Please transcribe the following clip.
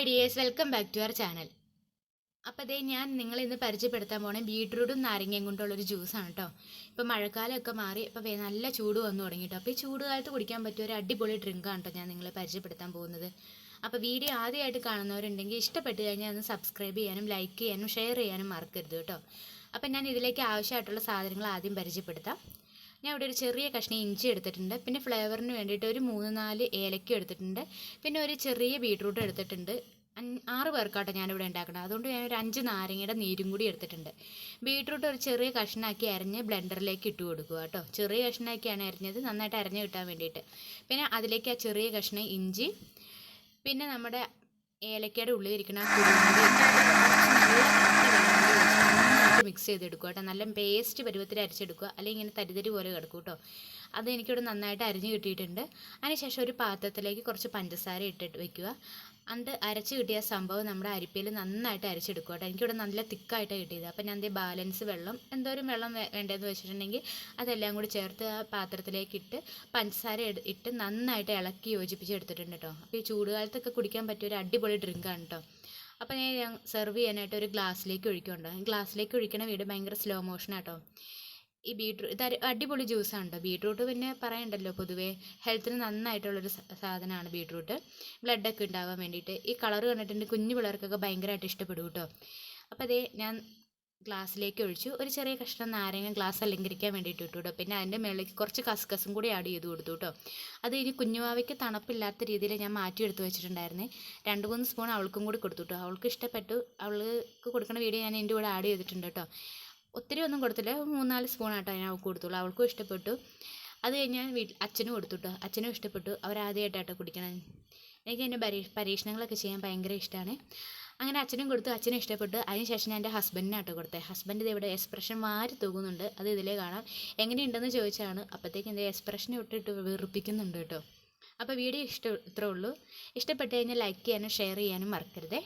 Hi dears welcome back to our channel. അപ്പോൾ അതേ ഞാൻ നിങ്ങളെ ഇന്ന് പരിചയപ്പെടുത്താൻ പോണേ ബീട്രൂട്ടും നാരങ്ങയും കൊണ്ടുള്ളൊരു ജ്യൂസാണ് കേട്ടോ ഇപ്പോൾ മഴക്കാലമൊക്കെ മാറി ഇപ്പോൾ നല്ല ചൂട് വന്നു തുടങ്ങി കേട്ടോ അപ്പോൾ ഈ ചൂട് കാലത്ത് കുടിക്കാൻ പറ്റിയ ഒരു അടിപൊളി ഡ്രിങ്കാണ് കേട്ടോ ഞാൻ നിങ്ങളെ പരിചയപ്പെടുത്താൻ പോകുന്നത്. അപ്പോൾ വീഡിയോ ആദ്യമായിട്ട് കാണുന്നവരുണ്ടെങ്കിൽ ഇഷ്ടപ്പെട്ട് കഴിഞ്ഞാൽ ഒന്ന് സബ്സ്ക്രൈബ് ചെയ്യാനും ലൈക്ക് ചെയ്യാനും ഷെയർ ചെയ്യാനും മറക്കരുത് കേട്ടോ അപ്പോൾ ഞാൻ ഇതിലേക്ക് ആവശ്യമായിട്ടുള്ള സാധനങ്ങൾ ആദ്യം പരിചയപ്പെടുത്താം. ഞാൻ ഇവിടെ ഒരു ചെറിയ കഷ്ണം ഇഞ്ചി എടുത്തിട്ടുണ്ട്. പിന്നെ ഫ്ലേവറിന് വേണ്ടിയിട്ട് ഒരു മൂന്ന് നാല് ഏലക്ക എടുത്തിട്ടുണ്ട്. പിന്നെ ഒരു ചെറിയ ബീട്രൂട്ട് എടുത്തിട്ടുണ്ട്. ആറ് പേർക്കാട്ടോ ഞാനിവിടെ ഉണ്ടാക്കണം അതുകൊണ്ട് ഞാൻ ഒരു അഞ്ച് നാരങ്ങയുടെ നീരും കൂടി എടുത്തിട്ടുണ്ട്. ബീട്രൂട്ട് ഒരു ചെറിയ കഷ്ണാക്കി അരിഞ്ഞ് ബ്ലെൻഡറിലേക്ക് ഇട്ട് കൊടുക്കുക കേട്ടോ. ചെറിയ കഷ്ണാക്കിയാണ് അരിഞ്ഞത്. നന്നായിട്ട് അരിഞ്ഞ് കിട്ടാൻ വേണ്ടിയിട്ട്. പിന്നെ അതിലേക്ക് ആ ചെറിയ കഷ്ണം ഇഞ്ചി. പിന്നെ നമ്മുടെ ഏലക്കയുടെ ഉള്ളിലിരിക്കണം ചെയ്തെടുക്കുക കേട്ടോ. നല്ല പേസ്റ്റ് പരുവത്തിൽ അരച്ചെടുക്കുക. അല്ലെങ്കിൽ ഇങ്ങനെ തരിതരി പോലെ കിടക്കും കേട്ടോ. അത് എനിക്കിവിടെ നന്നായിട്ട് അരിഞ്ഞ് കിട്ടിയിട്ടുണ്ട്. അതിനുശേഷം ഒരു പാത്രത്തിലേക്ക് കുറച്ച് പഞ്ചസാര ഇട്ടിട്ട് വെക്കുക. അണ്ട് അരച്ച് കിട്ടിയ സംഭവം നമ്മുടെ അരിപ്പയിൽ നന്നായിട്ട് അരച്ചെടുക്കുക കേട്ടോ. എനിക്കിവിടെ നല്ല തിക്കായിട്ടാണ് കിട്ടിയത്. അപ്പോൾ ഞാൻ ദേ ബാലൻസ് വെള്ളം എന്തോരം വെള്ളം വേണ്ടതെന്ന് വെച്ചിട്ടുണ്ടെങ്കിൽ അതെല്ലാം കൂടി ചേർത്ത് ആ പാത്രത്തിലേക്ക് ഇട്ട് പഞ്ചസാര ഇട്ട് നന്നായിട്ട് ഇളക്കി യോജിപ്പിച്ച് എടുത്തിട്ടുണ്ട് കേട്ടോ. അപ്പോൾ ഈ ചൂടുകാലത്തൊക്കെ കുടിക്കാൻ പറ്റിയ ഒരു അടിപൊളി ഡ്രിങ്കാണ് കേട്ടോ. അപ്പോൾ ഞാൻ സെർവ് ചെയ്യാനായിട്ട് ഒരു ഗ്ലാസ്സിലേക്ക് ഒഴിക്കുന്നുണ്ട്. ഗ്ലാസ്സിലേക്ക് ഒഴിക്കണ വീട് ഭയങ്കര സ്ലോ മോഷൻ ആട്ടോ. ഈ ബീട്രൂട്ട് ഇത് അടിപൊളി ജ്യൂസാണ് കേട്ടോ ബീട്രൂട്ട് പിന്നെ പറയണ്ടല്ലോ പൊതുവേ ഹെൽത്തിന് നന്നായിട്ടുള്ളൊരു സാധനമാണ് ബീട്രൂട്ട് ബ്ലഡൊക്കെ ഉണ്ടാവാൻ വേണ്ടിയിട്ട്. ഈ കളർ കണ്ടിട്ടുണ്ട് കുഞ്ഞു പിള്ളേർക്കൊക്കെ ഭയങ്കരമായിട്ട് ഇഷ്ടപ്പെടും കേട്ടോ. അപ്പോൾ അതേ ഞാൻ ഗ്ലാസ്സിലേക്ക് ഒഴിച്ചു ഒരു ചെറിയ കഷ്ണം നാരങ്ങ ഗ്ലാസ് അലങ്കരിക്കാൻ വേണ്ടിയിട്ട് ഇട്ടു കേട്ടോ പിന്നെ അതിന്റെ മേളിലേക്ക് കുറച്ച് കസ്കസും കൂടി ആഡ് ചെയ്ത് കൊടുത്തു കേട്ടോ അത് ഇനി കുഞ്ഞുവാവയ്ക്ക് തണുപ്പില്ലാത്ത രീതിയിൽ ഞാൻ മാറ്റി എടുത്ത് വെച്ചിട്ടുണ്ടായിരുന്നേ. രണ്ട് മൂന്ന് സ്പൂൺ അവൾക്കും കൂടി കൊടുത്തു കേട്ടോ അവൾക്ക് ഇഷ്ടപ്പെട്ടു. അവൾക്ക് കൊടുക്കുന്ന വീഡിയോ ഞാൻ എന്റെ കൂടെ ആഡ് ചെയ്തിട്ടുണ്ട് കേട്ടോ ഒത്തിരി ഒന്നും കൊടുത്തില്ല. മൂന്നാൽ സ്പൂൺ ആട്ടോ ഞാൻ അവൾക്ക് കൊടുത്തുള്ളൂ. അവൾക്കും ഇഷ്ടപ്പെട്ടു. അത് കഴിഞ്ഞ് വീട്ടിൽ അച്ഛനും കൊടുത്തു കേട്ടോ അച്ഛനും ഇഷ്ടപ്പെട്ടു. അവരാദ്യമായിട്ടാട്ടോ കുടിക്കണം എനിക്ക് എന്റെ പരീ പരീക്ഷണങ്ങളൊക്കെ ചെയ്യാൻ ഭയങ്കര ഇഷ്ടമാണ് അങ്ങനെ അച്ഛനും കൊടുത്തു അച്ഛനും ഇഷ്ടപ്പെട്ടു. അതിനുശേഷം ഞാൻ എന്റെ ഹസ്ബൻഡിനാട്ടോ കൊടുത്തത് ഹസ്ബൻഡ് ഇവിടെ എക്സ്പ്രഷൻ മാറി തൂകുന്നുണ്ട്. അത് ഇതിലേ കാണാം. എങ്ങനെയുണ്ടെന്ന് ചോദിച്ചാണ്. അപ്പോഴത്തേക്ക് എന്റെ എക്സ്പ്രഷൻ ഇട്ടിട്ട് വെറുപ്പിക്കുന്നുണ്ട് കേട്ടോ. അപ്പോൾ വീഡിയോ ഇഷ്ടം ഇത്രേ ഉള്ളൂ. ഇഷ്ടപ്പെട്ട് കഴിഞ്ഞാൽ ലൈക്ക് ചെയ്യാനും ഷെയർ ചെയ്യാനും മറക്കരുതേ.